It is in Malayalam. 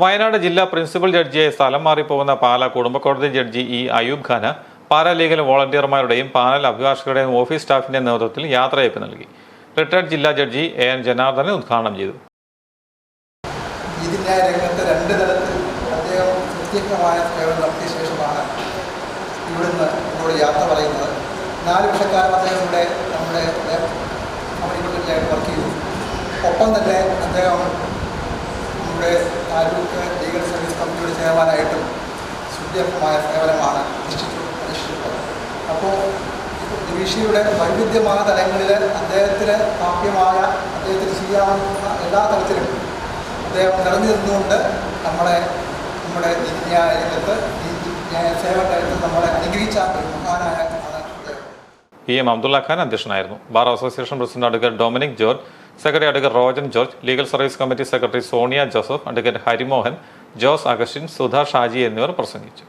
വയനാട് ജില്ലാ പ്രിൻസിപ്പൽ ജഡ്ജിയായി സ്ഥലം മാറിപ്പോകുന്ന പാലാ കുടുംബ കോടതി ജഡ്ജി ഇ അയൂബ് ഖാന് പാരാലീഗൽ വോളണ്ടിയർമാരുടെയും പാനൽ അഭിഭാഷകരുടെയും ഓഫീസ് സ്റ്റാഫിന്റെ നേതൃത്വത്തിൽ യാത്രയയപ്പ് നൽകി. റിട്ടയർഡ് ജില്ലാ ജഡ്ജി എ എൻ ജനാർദ്ദനെ ഉദ്ഘാടനം ചെയ്തു. രണ്ട് അദ്ദേഹം യാത്ര നാല് വർഷക്കാലം വർക്ക് ചെയ്തു. ഒപ്പം തന്നെ അദ്ദേഹം നമ്മുടെ താലൂക്ക് ലീഗൽ സർവീസ് കമ്മിറ്റിയുടെ ചെയർമാനായിട്ടും സുദീർഘമായ സേവനമാണ് അനുഷ്ഠിച്ചു അനുഷ്ഠിച്ചിട്ടുള്ളത് അപ്പോൾ ജുഡീഷ്യറിയുടെ വൈവിധ്യമായ തലങ്ങളിൽ അദ്ദേഹത്തിന് പ്രാപ്യമായ അദ്ദേഹത്തിന് ചെയ്യാവുന്ന എല്ലാ തലത്തിലും അദ്ദേഹം നിറഞ്ഞു നിന്നുകൊണ്ട് നമ്മളെ നമ്മുടെ നീതിന്യായ രംഗത്ത് നീതിന്യായ സേവന രംഗത്ത് നമ്മളെ അനുഗ്രഹിച്ച മഹാനായ പി എം അബ്ദുള്ള ഖാൻ അധ്യക്ഷനായിരുന്നു. Bar association president advocate Dominic George secretary advocate Rojan George legal service committee secretary Sonia Joseph advocate Harimohan Jose Augustine Sudha Shaji എന്നിവർ പ്രസംഗിച്ചു.